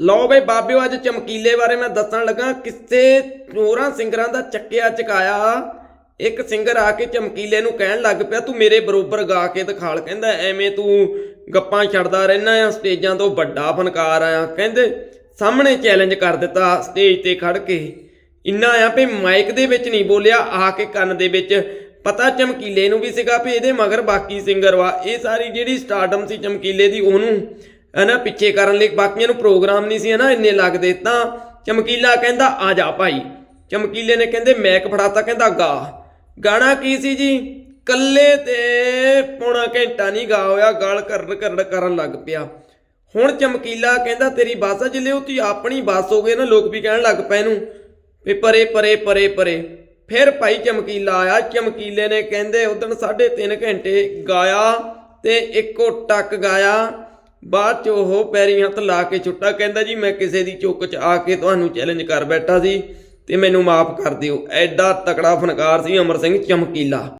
ਲਓ ਬਈ ਬਾਬਿਓ, ਅੱਜ ਚਮਕੀਲੇ ਬਾਰੇ ਮੈਂ ਦੱਸਣ ਲੱਗਾ, ਕਿਸੇ ਚੋਰਾਂ ਸਿੰਗਰਾਂ ਦਾ ਚੱਕਿਆ ਚਕਾਇਆ। ਇੱਕ ਸਿੰਗਰ ਆ ਕੇ ਚਮਕੀਲੇ ਨੂੰ ਕਹਿਣ ਲੱਗ ਪਿਆ, ਤੂੰ ਮੇਰੇ ਬਰੋਬਰ ਗਾ ਕੇ ਦਿਖਾਲ ਕਹਿੰਦਾ, ਐਵੇਂ ਤੂੰ ਗੱਪਾਂ ਛੱਡਦਾ ਰਹਿਣਾ ਆ, ਸਟੇਜਾਂ ਤੋਂ ਵੱਡਾ ਫਨਕਾਰ ਆ ਕਹਿੰਦੇ। ਸਾਹਮਣੇ ਚੈਲੰਜ ਕਰ ਦਿੱਤਾ, ਸਟੇਜ ਤੇ ਖੜ ਕੇ। ਇੰਨਾ ਆ ਵੀ ਮਾਈਕ ਦੇ ਵਿੱਚ ਨਹੀਂ ਬੋਲਿਆ, ਆ ਕੇ ਕੰਨ ਦੇ ਵਿੱਚ ਪਤਾ ਚਮਕੀਲੇ ਨੂੰ ਵੀ ਸੀਗਾ ਵੀ ਇਹਦੇ ਮਗਰ ਬਾਕੀ ਸਿੰਗਰ ਵਾ। ਇਹ ਸਾਰੀ ਜਿਹੜੀ ਸਟਾਰਡਮ ਸੀ ਚਮਕੀਲੇ ਦੀ, ਉਹਨੂੰ ਹਨਾ ਪਿੱਛੇ ਕਰਨ ਲਈ ਬਾਕੀਆਂ ਨੂੰ ਪ੍ਰੋਗਰਾਮ ਨਹੀਂ ਸੀ ਹਨਾ ਇੰਨੇ ਲੱਗਦੇ। ਤਾਂ ਚਮਕੀਲਾ ਕਹਿੰਦਾ, ਆ ਜਾ ਭਾਈ। ਚਮਕੀਲੇ ਨੇ ਕਹਿੰਦੇ ਮੈਕ ਫੜਾਤਾ। ਕਹਿੰਦਾ, ਗਾ। ਗਾਣਾ ਕੀ ਸੀ ਜੀ? ਕੱਲੇ ਤੇ ਪੌਣਾ ਘੰਟਾ ਨਹੀਂ ਗਾ ਹੋਇਆ, ਗਾਲ ਕਰੜ ਕਰੜ ਕਰਨ ਲੱਗ ਪਿਆ। ਹੁਣ ਚਮਕੀਲਾ ਕਹਿੰਦਾ, ਤੇਰੀ ਬਾਸਾ ਜਿਲੇ ਉਹ ਤੀ ਆਪਣੀ ਬਾਸ ਹੋ ਗਏ ਨਾ, ਲੋਕ ਵੀ ਕਹਿਣ ਲੱਗ ਪਏ ਇਹਨੂੰ ਵੀ ਪਰੇ ਪਰੇ ਪਰੇ ਪਰੇ। ਫਿਰ ਭਾਈ ਚਮਕੀਲਾ ਆਇਆ। ਚਮਕੀਲੇ ਨੇ ਕਹਿੰਦੇ ਉਦੋਂ 3.5 ਘੰਟੇ ਗਾਇਆ ਤੇ ਇੱਕੋ ਟੱਕ ਗਾਇਆ। ਬਾਅਦ ਚ ਉਹ ਪੈਰੀ ਹੱਥ ਲਾ ਕੇ ਛੁੱਟਾ ਕਹਿੰਦਾ ਜੀ, ਮੈਂ ਕਿਸੇ ਦੀ ਚੁੱਕ ਚ ਆ ਕੇ ਤੁਹਾਨੂੰ ਚੈਲੰਜ ਕਰ ਬੈਠਾ ਸੀ ਤੇ ਮੈਨੂੰ ਮਾਫ ਕਰ ਦਿਓ। ਐਡਾ ਤਕੜਾ ਫਨਕਾਰ ਸੀ ਅਮਰ ਸਿੰਘ ਚਮਕੀਲਾ।